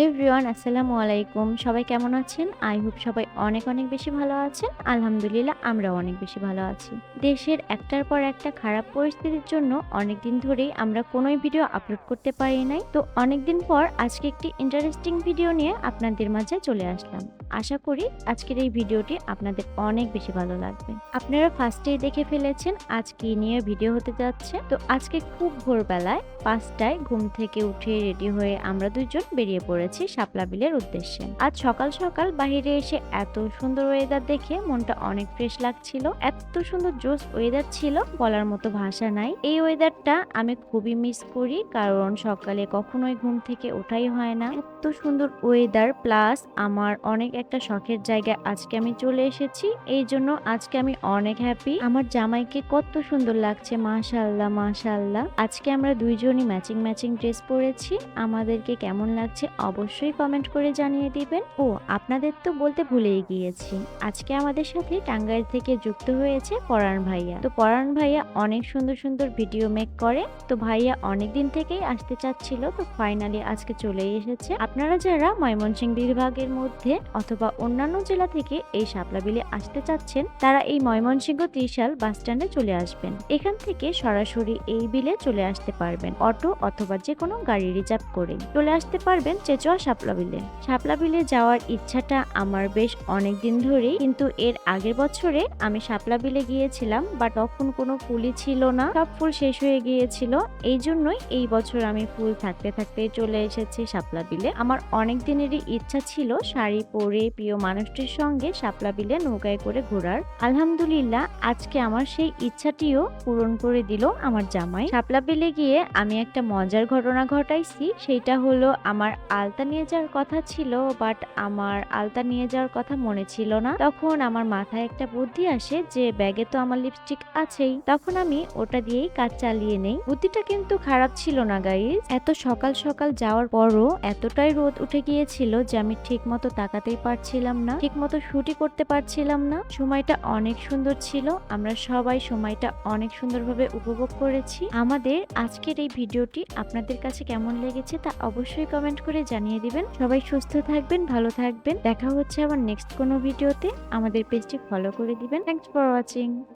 Everyone, আসসালামু আলাইকুম। সবাই কেমন আছেন? আই হোপ সবাই অনেক অনেক বেশি ভালো আছেন। আলহামদুলিল্লাহ, আমরাও অনেক বেশি ভালো আছি। দেশের একটার পর একটা খারাপ পরিস্থিতির জন্য অনেক দিন ধরেই আমরা কোনোই ভিডিও আপলোড করতে পারি নাই। তো অনেক দিন পর আজকে একটি ইন্টারেস্টিং ভিডিও নিয়ে আপনাদের মাঝে চলে আসলাম। আশা করি আজকের এই ভিডিওটি আপনাদের অনেক বেশি ভালো লাগবে। আপনারা ফার্স্টেই দেখে ফেলেছেন আজ কি নিয়ে ভিডিও হতে যাচ্ছে। তো আজকে খুব ভোরবেলায় পাঁচটায় ঘুম থেকে উঠে রেডি হয়ে আমরা দুইজন বেরিয়ে পড়েছি। শাপলা বিলের উদ্দেশ্যে। আজ সকাল সকাল বাইরে এসে এত সুন্দর ওয়েদার দেখে মনটা অনেক ফ্রেশ লাগছিল। এত সুন্দর জোস ওয়েদার ছিল, বলার মতো ভাষা নাই। এই ওয়েদারটা আমি খুবই মিস করি, কারণ সকালে কখনোই ঘুম থেকে ওঠাই হয় না। এত সুন্দর ওয়েদার প্লাস আমার অনেক একটা শখের জায়গায় আজকে আমি চলে এসেছি, এই জন্য আজকে আমি অনেক হ্যাপি আমার জামাইকে কত সুন্দর লাগছে, মাশাআল্লাহ মাশাআল্লাহ। আজকে আমরা দুইজনই ম্যাচিং ম্যাচিং ড্রেস পরেছি। আমাদেরকে কেমন লাগছে অবশ্যই কমেন্ট করে জানিয়ে দিবেন। ও, আপনাদের তো বলতে ভুলেই গিয়েছি। আজকে আমাদের সাথে টাঙ্গাইল থেকে যুক্ত হয়েছে পরাণ ভাইয়া। তো পরাণ ভাইয়া অনেক সুন্দর সুন্দর ভিডিও মেক করে। তো ভাইয়া অনেক দিন থেকেই আসতে চাচ্ছিল, তো ফাইনালি আজকে চলে এসেছে। আপনারা যারা ময়মনসিংহ বিভাগের মধ্যে অথবা অন্যান্য জেলা থেকে এই শাপলা বিলে আসতে চাচ্ছেন, তারা এই ময়মনসিংহ ত্রিশাল বাস স্ট্যান্ডে চলে আসবেন। এখান থেকে সরাসরি এই বিলে চলে আসতে পারবেন। অটো অথবা যে কোনো গাড়ি রিজার্ভ করে চলে আসতে পারবেন চেচুয়া শাপলা বিলে। শাপলা বিলে যাওয়ার ইচ্ছাটা আমার বেশ অনেক দিন ধরেই, কিন্তু এর আগের বছরে আমি শাপলা বিলে গিয়েছিলাম বা তখন কোনো ফুলই ছিল না। সব ফুল শেষ হয়ে গিয়েছিল। এই জন্যই এই বছর আমি ফুল থাকতে থাকতে চলে এসেছি শাপলা বিলে। আমার অনেক দিনেরই ইচ্ছা ছিল শাড়ি পরে প্রিয় মানুষটির সঙ্গে শাপলা বিলে নৌকায় করে ঘোরার। আলহামদুলিল্লাহ, আজকে আমার সেই ইচ্ছাটিও পূরণ করে দিল আমার জামাই। শাপলা বিলে গিয়ে আমি একটা মজার ঘটনা ঘটাইছি। সেটা হলো আমার আলতা নিয়ে যাওয়ার কথা ছিল বাট আমার আলতা নিয়ে যাওয়ার কথা মনে ছিল না। তখন আমার মাথায় একটা বুদ্ধি আসে যে ব্যাগে তো আমার লিপস্টিক আছেই। তখন আমি ওটা দিয়েই কাজ চালিয়ে নেই। বুদ্ধিটা কিন্তু খারাপ ছিল না গাইজ এত সকাল সকাল যাওয়ার পরও এতটাই রোদ উঠে গিয়েছিল যে আমি ঠিক মতো তাকাতেই পারছিলাম না ঠিক মতো শুটই করতে পারছিলাম না। সময়টা অনেক সুন্দর ছিল। আমরা সবাই সময়টা অনেক সুন্দরভাবে উপভোগ করেছি। আমাদের আজকের এই ভিডিওটি আপনাদের কাছে কেমন লেগেছে তা অবশ্যই কমেন্ট করে জানিয়ে দিবেন। সবাই সুস্থ থাকবেন, ভালো থাকবেন। দেখা হচ্ছে আবার নেক্সট কোনো ভিডিওতে আমাদের পেজটি ফলো করে দিবেন। Thanks for watching